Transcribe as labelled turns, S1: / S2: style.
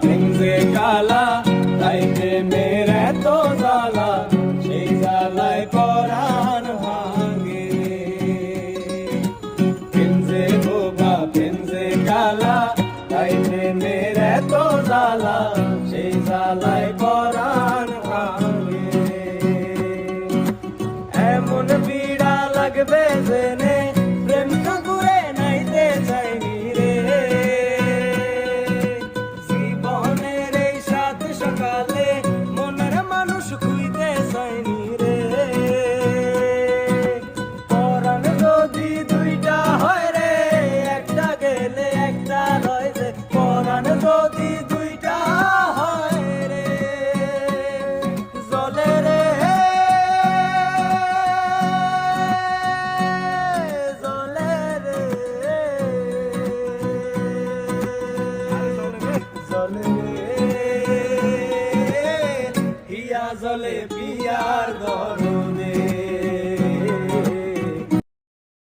S1: প্রেমে কালা তাই প্রেমের এত জ্বালা সেই জ্বালায় পরাণ ভাঙে প্রেমে বোবা প্রেমে কালা তাই প্রেমের এত জ্বালা সেই জ্বালায় পরাণ ভাঙে এমন পীড়া লাগবে জেনে জলে বিয়ার দর